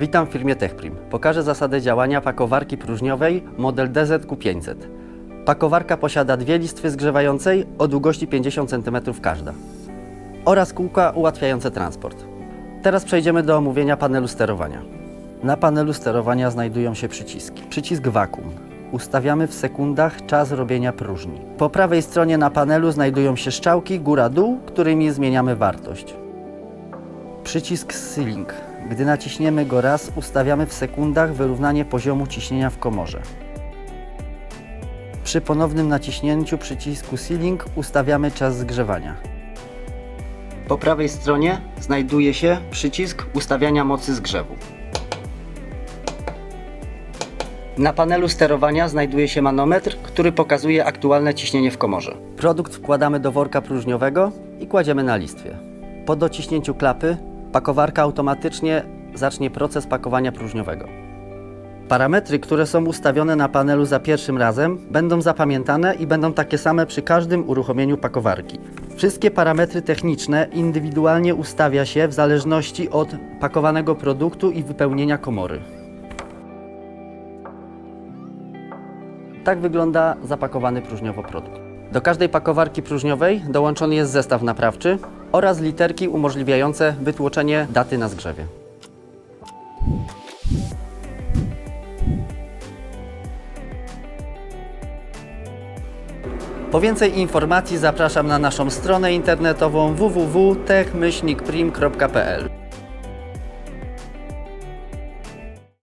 Witam w firmie TechPrim. Pokażę zasady działania pakowarki próżniowej model DZQ500. Pakowarka posiada dwie listwy zgrzewającej o długości 50 cm każda oraz kółka ułatwiające transport. Teraz przejdziemy do omówienia panelu sterowania. Na panelu sterowania znajdują się przyciski. Przycisk wakum. Ustawiamy w sekundach czas robienia próżni. Po prawej stronie na panelu znajdują się strzałki góra-dół, którymi zmieniamy wartość. Przycisk Ceiling. Gdy naciśniemy go raz, ustawiamy w sekundach wyrównanie poziomu ciśnienia w komorze. Przy ponownym naciśnięciu przycisku Ceiling ustawiamy czas zgrzewania. Po prawej stronie znajduje się przycisk ustawiania mocy zgrzewu. Na panelu sterowania znajduje się manometr, który pokazuje aktualne ciśnienie w komorze. Produkt wkładamy do worka próżniowego i kładziemy na listwie. Po dociśnięciu klapy pakowarka automatycznie zacznie proces pakowania próżniowego. Parametry, które są ustawione na panelu za pierwszym razem, będą zapamiętane i będą takie same przy każdym uruchomieniu pakowarki. Wszystkie parametry techniczne indywidualnie ustawia się w zależności od pakowanego produktu i wypełnienia komory. Tak wygląda zapakowany próżniowo produkt. Do każdej pakowarki próżniowej dołączony jest zestaw naprawczy oraz literki umożliwiające wytłoczenie daty na zgrzewie. Po więcej informacji zapraszam na naszą stronę internetową www.techmyślnikprim.pl